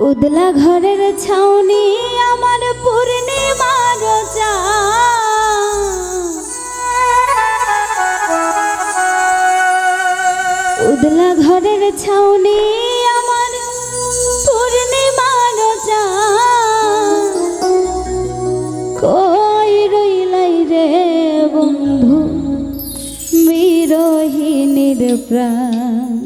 উদলা ঘরের ছাউনি আমার পূর্ণিমার চা উদলা ঘরের ছাউনি আমার পূর্ণিমার চা কই রইলাই রে বন্ধু বিরোহিনীর প্রাণ।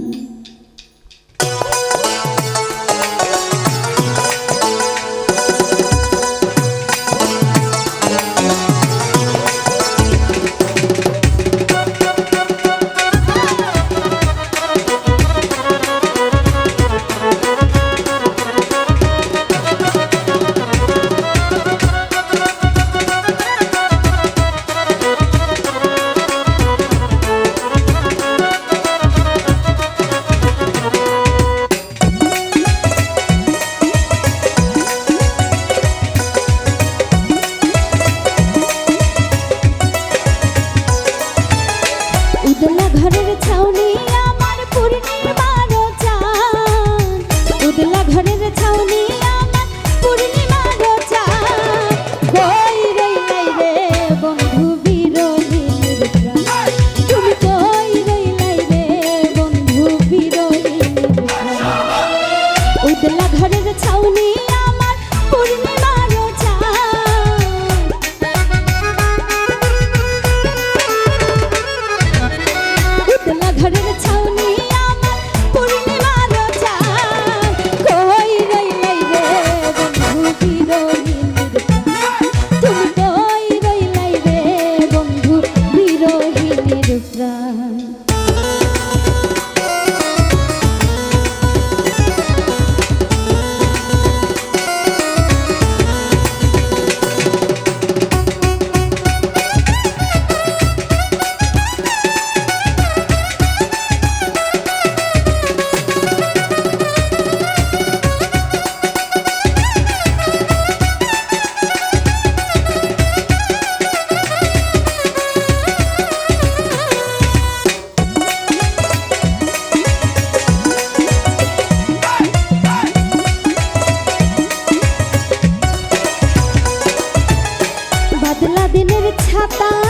বাদলা দিনের ছাতা।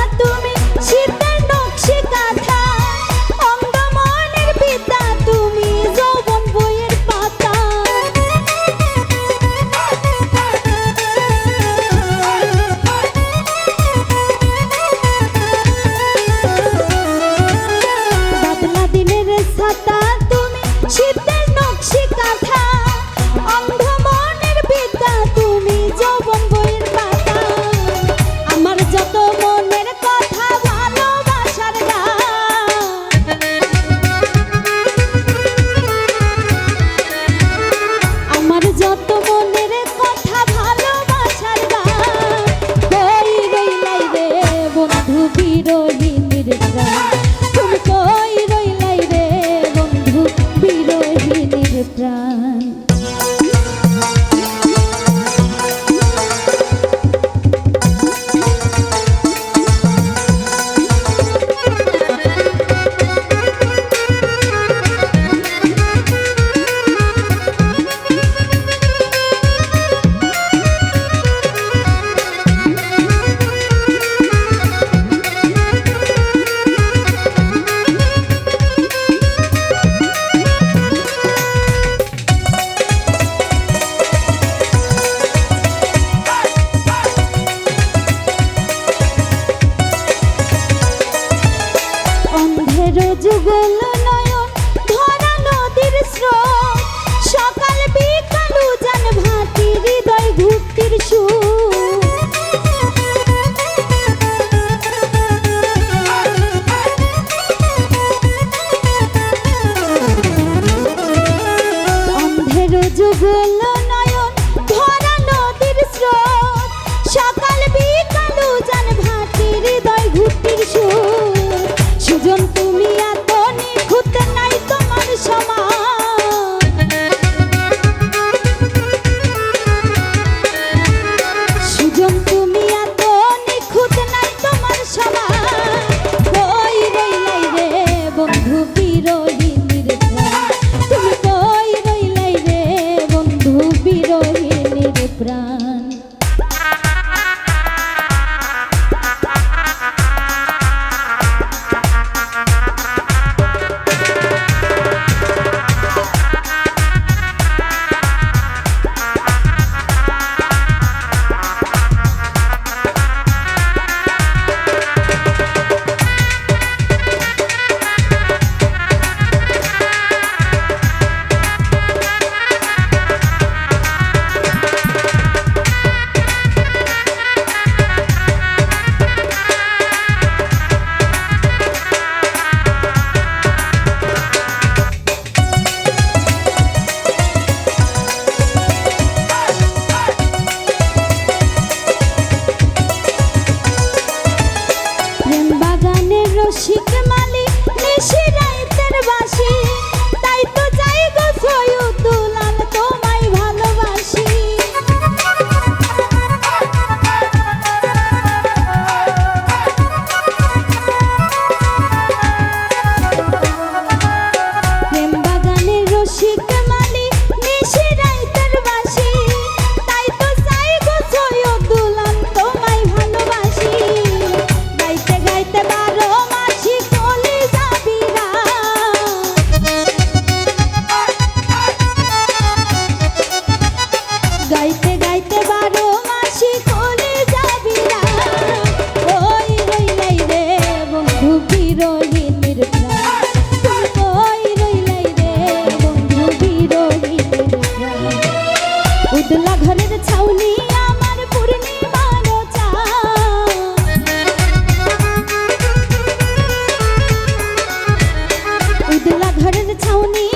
ছাউনি